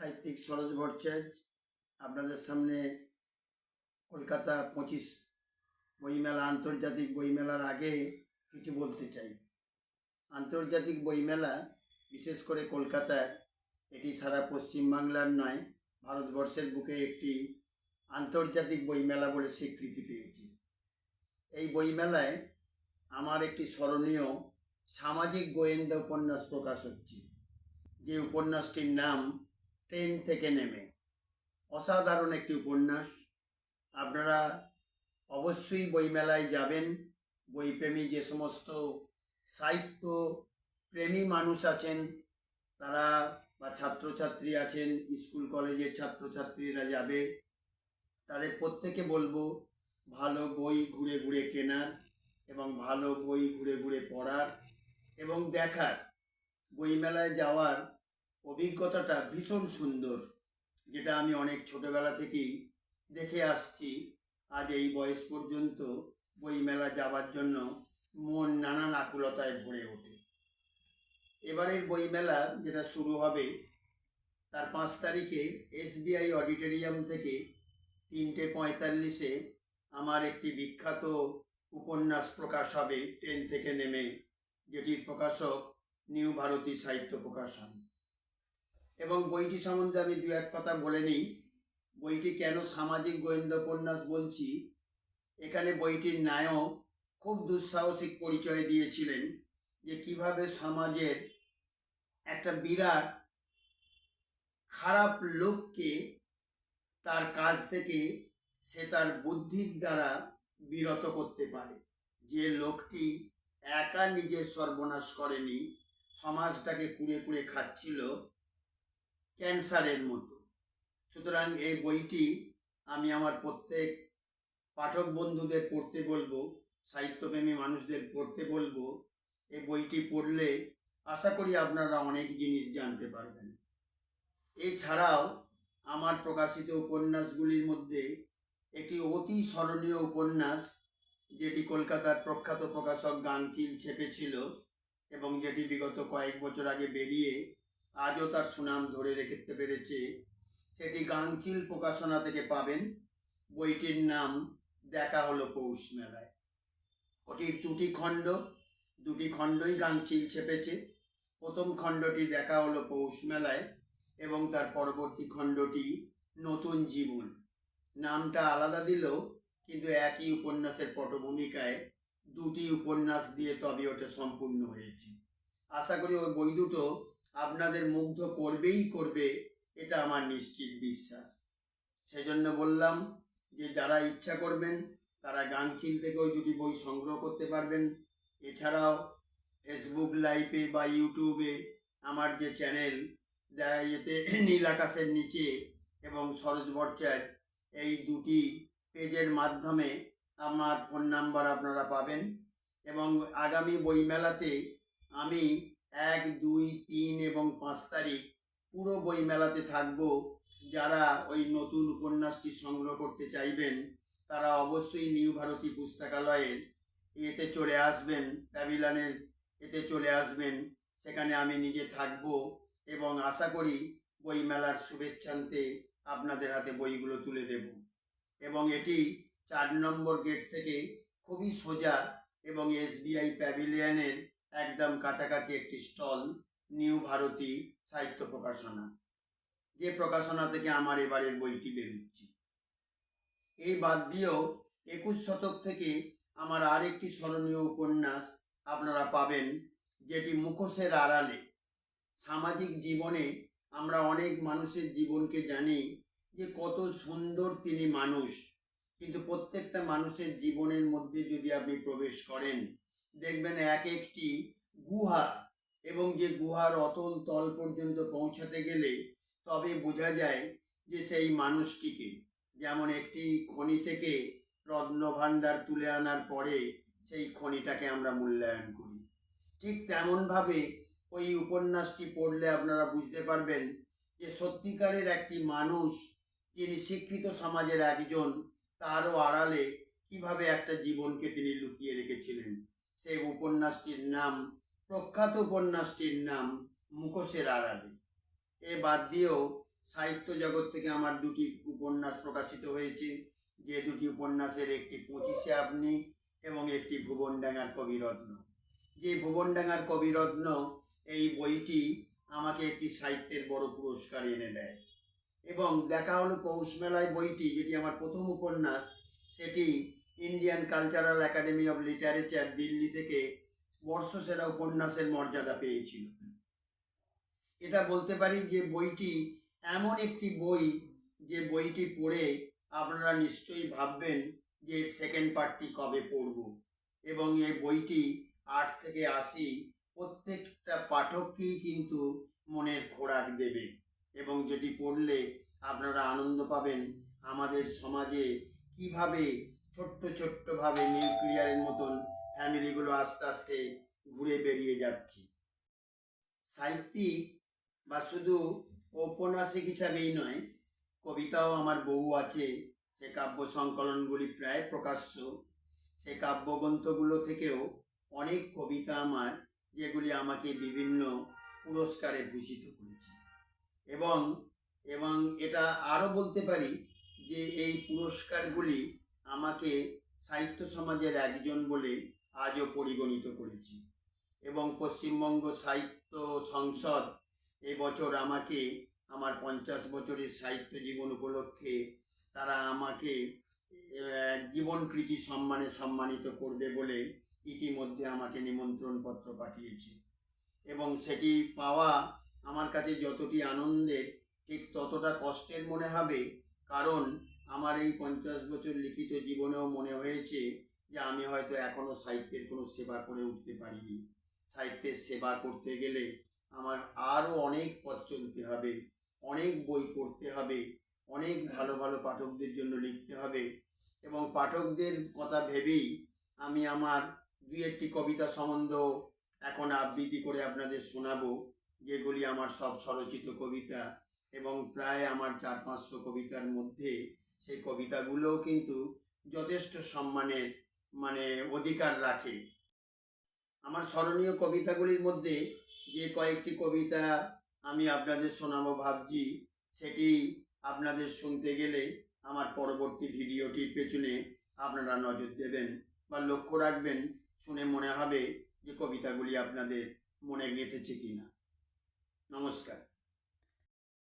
সাহিত্যিক সরোজ ভট্টাচার্য, আপনাদের সামনে কলকাতা পঁচিশ বইমেলা, আন্তর্জাতিক বইমেলার আগে কিছু বলতে চাই। আন্তর্জাতিক বইমেলা, বিশেষ করে কলকাতার, এটি সারা পশ্চিমবাংলার নয়, ভারতবর্ষের বুকে একটি আন্তর্জাতিক বইমেলা বলে স্বীকৃতি পেয়েছে। এই বইমেলায় আমার একটি স্মরণীয় সামাজিক গোয়েন্দা উপন্যাস প্রকাশ হচ্ছে। যে উপন্যাসটির নাম ট্রেন থেকে নেমে। অসাধারণ একটি উপন্যাস। আপনারা অবশ্যই বইমেলায় যাবেন। বইপ্রেমী যে সমস্ত সাহিত্য প্রেমী মানুষ আছেন, তারা বা ছাত্রছাত্রী আছেন, স্কুল কলেজের ছাত্রছাত্রীরা যাবে। তাদের প্রত্যেকে বলব, ভালো বই ঘুরে ঘুরে কেনার এবং ভালো বই ঘুরে ঘুরে পড়ার এবং দেখার। বইমেলায় যাওয়ার অভিজ্ঞতাটা ভীষণ সুন্দর, যেটা আমি অনেক ছোটবেলা থেকেই দেখে আসছি। আজ এই বয়স পর্যন্ত বইমেলা যাওয়ার জন্য মন নানান আকুলতায় ভরে ওঠে। এবারের বইমেলা যেটা শুরু হবে, তার পাঁচ তারিখে এসবিআই অডিটোরিয়াম থেকে তিনটে পঁয়তাল্লিশে আমার একটি বিখ্যাত উপন্যাস প্রকাশ হবে, ট্রেন থেকে নেমে, যেটির প্রকাশক নিউ ভারতী সাহিত্য প্রকাশন এবং বইটি সম্বন্ধে আমি দু এক কথা বলে নিই। বইটি কেন সামাজিক গোয়েন্দা উপন্যাস বলছি? এখানে বইটির নায়ক খুব দুঃসাহসিক পরিচয় দিয়েছিলেন যে কীভাবে সমাজের একটা বিরাট খারাপ লোককে তার কাজ থেকে সে তার বুদ্ধির দ্বারা বিরত করতে পারে। যে লোকটি একা নিজের সর্বনাশ করেনি, সমাজটাকে কুড়ে কুড়ে খাচ্ছিল ক্যান্সারের মতো। সুতরাং এই বইটি আমি আমার প্রত্যেক পাঠক বন্ধুদের পড়তে বলব, সাহিত্যপ্রেমী মানুষদের পড়তে বলব। এই বইটি পড়লে আশা করি আপনারা অনেক জিনিস জানতে পারবেন। এছাড়াও আমার প্রকাশিত উপন্যাসগুলির মধ্যে একটি অতি স্মরণীয় উপন্যাস, যেটি কলকাতার প্রখ্যাত প্রকাশক গাংচিল ছেপেছিল এবং যেটি বিগত কয়েক বছর আগে বেরিয়ে আজও তার সুনাম ধরে রেখে পেরেছে। সেটি গাংচিল প্রকাশনা থেকে পাবেন। বইটির নাম দেখা হলো পৌষ মেলায়। ওটির দুটি খণ্ড, দুটি খণ্ডই গাংচিল ছেপেছে। প্রথম খণ্ডটি দেখা হলো পৌষ মেলায় এবং তার পরবর্তী খণ্ডটি নতুন জীবন। নামটা আলাদা দিলেও কিন্তু একই উপন্যাসের পটভূমিকায় দুটি উপন্যাস দিয়ে তবে ওটা সম্পূর্ণ হয়েছে। আশা করি ওই বই দুটো আপনাদের মুগ্ধ করবেই করবে, এটা আমার নিশ্চিত বিশ্বাস। সেজন্য বললাম যে, যারা ইচ্ছা করবেন, তারা গাংচিল থেকে ওই দুটি বই সংগ্রহ করতে পারবেন। এছাড়াও ফেসবুক লাইভে বা ইউটিউবে আমার যে চ্যানেল এতে নীল আকাশের নিচে এবং সরোজ ভট্টাচার্য, এই দুটি পেজের মাধ্যমে আমার ফোন নাম্বার আপনারা পাবেন। এবং আগামী বইমেলাতে আমি এক, দুই, তিন এবং পাঁচ তারিখ পুরো বইমেলাতে থাকব। যারা ওই নতুন উপন্যাসটি সংগ্রহ করতে চাইবেন, তারা অবশ্যই নিউ ভারতী পুস্তকালয়ের এতে চলে আসবেন, প্যাভিলানের এতে চলে আসবেন। সেখানে আমি নিজে থাকব এবং আশা করি বইমেলার শুভেচ্ছান্তে আপনাদের হাতে বইগুলো তুলে দেব। এবং এটি চার নম্বর গেট থেকে খুবই সোজা এবং এসবিআই প্যাভিলিয়নের একদম কাছাকাছি একটি স্টল, নিউ ভারতী সাহিত্য প্রকাশনা। যে প্রকাশনা থেকে আমার এবারের বইটি বেরোচ্ছে। এই বাদ দিয়েও একুশ শতক থেকে আমার আরেকটি স্মরণীয় উপন্যাস আপনারা পাবেন, যেটি মুখোশের আড়ালে। সামাজিক জীবনে আমরা অনেক মানুষের জীবনকে জানি যে কত সুন্দর তিনি মানুষ। কিন্তু প্রত্যেকটা মানুষের জীবনের মধ্যে যদি আপনি প্রবেশ করেন দেখবেন এক একটি গুহা এবং যে গুহার অতল তল পর্যন্ত পৌঁছাতে গেলে তবে বোঝা যায় যে সেই মানুষটিকে, যেমন একটি খনি থেকে রত্নভাণ্ডার তুলে আনার পরে সেই খনিটাকে আমরা মূল্যায়ন করি। ঠিক তেমনভাবে ওই উপন্যাসটি পড়লে আপনারা বুঝতে পারবেন যে সত্যিকারের একটি মানুষ যিনি শিক্ষিত সমাজের একজন, তারও আড়ালে কীভাবে একটা জীবনকে তিনি লুকিয়ে রেখেছিলেন। সেই উপন্যাসটির নাম, প্রখ্যাত উপন্যাসটির নাম মুখোশের আড়ালে। এ বাদ দিয়েও সাহিত্য জগৎ থেকে আমার দুটি উপন্যাস প্রকাশিত হয়েছে, যে দুটি উপন্যাসের একটি পঁচিশে আপনি এবং একটি ভুবনডাঙ্গার কবিরত্ন। যে ভুবনডাঙ্গার কবিরত্ন, এই বইটি আমাকে একটি সাহিত্যের বড় পুরস্কার এনে দেয়। এবং দেখা হলো পৌষ মেলায় বইটি, যেটি আমার প্রথম উপন্যাস, সেটি Indian cultural academy of literature Delhi থেকে বর্ষসেরা উপন্যাসের মর্যাদা পেয়েছিল। এটা বলতে পারি যে বইটি এমন একটি বই যে বইটি পড়ে আপনারা নিশ্চয়ই ভাববেন যে এর সেকেন্ড পার্টটি কবে পড়ব এবং এই বইটি আট থেকে আশি প্রত্যেকটা পাঠককেই কিন্তু মনের খোরাক দেবে এবং যেটি পড়লে আপনারা আনন্দ পাবেন আমাদের সমাজে কীভাবে ছোট্ট ছোট্টভাবে নিউক্লিয়ারের মতন ফ্যামিলিগুলো আস্তে আস্তে ঘুরে বেরিয়ে যাচ্ছে। সাহিত্যিক বা শুধু ঔপন্যাসিক হিসাবেই নয়, কবিতাও আমার বউ আছে, সে কাব্য সংকলনগুলি প্রায় প্রকাশ্য। সে কাব্যগ্রন্থগুলো থেকেও অনেক কবিতা আমার, যেগুলি আমাকে বিভিন্ন পুরস্কারে ভূষিত করেছে। এবং এবং এটা আরও বলতে পারি যে এই পুরস্কারগুলি আমাকে সাহিত্য সমাজের একজন বলে আজও পরিগণিত করেছি এবং পশ্চিমবঙ্গ সাহিত্য সংসদ এবছর আমাকে আমার পঞ্চাশ বছরের সাহিত্য জীবন উপলক্ষে তারা আমাকে আহ, জীবনকৃতি সম্মানে সম্মানিত করবে বলে ইতিমধ্যে আমাকে নিমন্ত্রণপত্র পাঠিয়েছে। এবং সেটি পাওয়া আমার কাছে যতটি আনন্দের ঠিক ততটা কষ্টের মনে হবে কারণ আমার এই পঞ্চাশ বছর লিখিত জীবনেও মনে হয়েছে যে আমি হয়তো এখনও সাহিত্যের কোনো সেবা করে উঠতে পারিনি। সাহিত্যের সেবা করতে গেলে আমার আরও অনেক পথ চলতে হবে, অনেক বই পড়তে হবে, অনেক ভালো ভালো পাঠকদের জন্য লিখতে হবে এবং পাঠকদের কথা ভেবেই আমি আমার দু একটি কবিতা সম্বন্ধ এখন আবৃত্তি করে আপনাদের শোনাবো, যেগুলি আমার সব স্বরচিত কবিতা এবং প্রায় আমার চার পাঁচশো কবিতার মধ্যে সেই কবিতাগুলোও কিন্তু যথেষ্ট সম্মানের মানে অধিকার রাখে। আমার স্মরণীয় কবিতাগুলির মধ্যে যে কয়েকটি কবিতা আমি আপনাদের শোনাবো ভাবছি, সেটি আপনাদের শুনতে গেলে আমার পরবর্তী ভিডিওটির পেছনে আপনারা নজর দেবেন বা লক্ষ্য রাখবেন, শুনে মনে হবে যে কবিতাগুলি আপনাদের মনে গেঁথেছে কিনা। নমস্কার।